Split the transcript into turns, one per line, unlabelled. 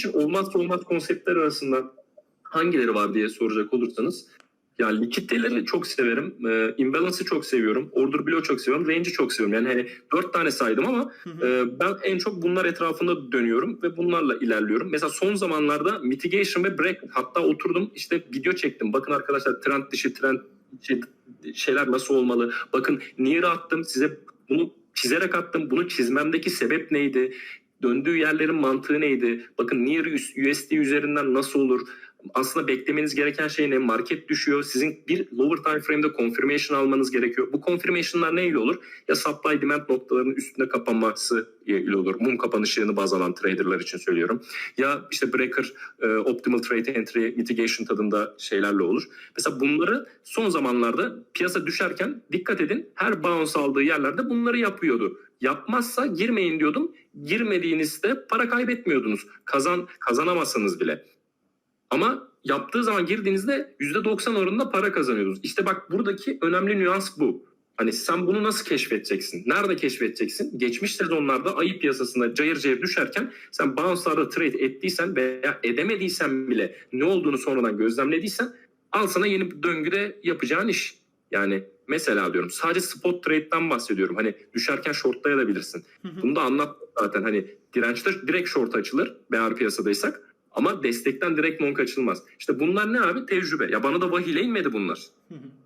için olmazsa olmaz konseptler arasında hangileri var diye soracak olursanız ya likiditeleri çok severim. E, imbalance'ı çok seviyorum. Order block'u çok seviyorum. Range'i çok seviyorum. Yani hani dört tane saydım ama
Hı hı.
ee, ben en çok bunlar etrafında dönüyorum ve bunlarla ilerliyorum. Mesela son zamanlarda mitigation ve break hatta oturdum işte video çektim. Bakın arkadaşlar trend dışı trend içi şeyler nasıl olmalı? Bakın near'ı attım size bunu çizerek attım. Bunu çizmemdeki sebep neydi? Döndüğü yerlerin mantığı neydi? Bakın near USD üzerinden nasıl olur? Aslında beklemeniz gereken şey ne? Market düşüyor. Sizin bir lower time frame'de confirmation almanız gerekiyor. Bu confirmation'lar neyle olur? ya supply demand noktalarının üstünde kapanması ile olur. Mum kapanışını baz alan traderlar için söylüyorum. Ya işte breaker, e, optimal trade entry, mitigation tadında şeylerle olur. Mesela bunları son zamanlarda piyasa düşerken dikkat edin her bounce aldığı yerlerde bunları yapıyordu. Yapmazsa girmeyin diyordum. Girmediğinizde para kaybetmiyordunuz. Kazan kazanamazsınız bile. Ama yaptığı zaman girdiğinizde %90 oranında para kazanıyordunuz. İşte bak buradaki önemli nüans bu. Hani sen bunu nasıl keşfedeceksin? Nerede keşfedeceksin? Geçmiş sezonlarda ayı piyasasında cayır cayır düşerken sen bounce'larda trade ettiysen veya edemediysen bile ne olduğunu sonradan gözlemlediysen al sana yeni bir döngüde yapacağın iş. Yani mesela diyorum sadece spot trade'den bahsediyorum. Hani düşerken shortlayabilirsin. Bunu da anlat zaten hani dirençte direkt short açılır bear piyasadaysak ama destekten direkt long açılmaz. İşte bunlar ne abi? Tecrübe. Ya bana da vahiyle inmedi bunlar.
Hı hı.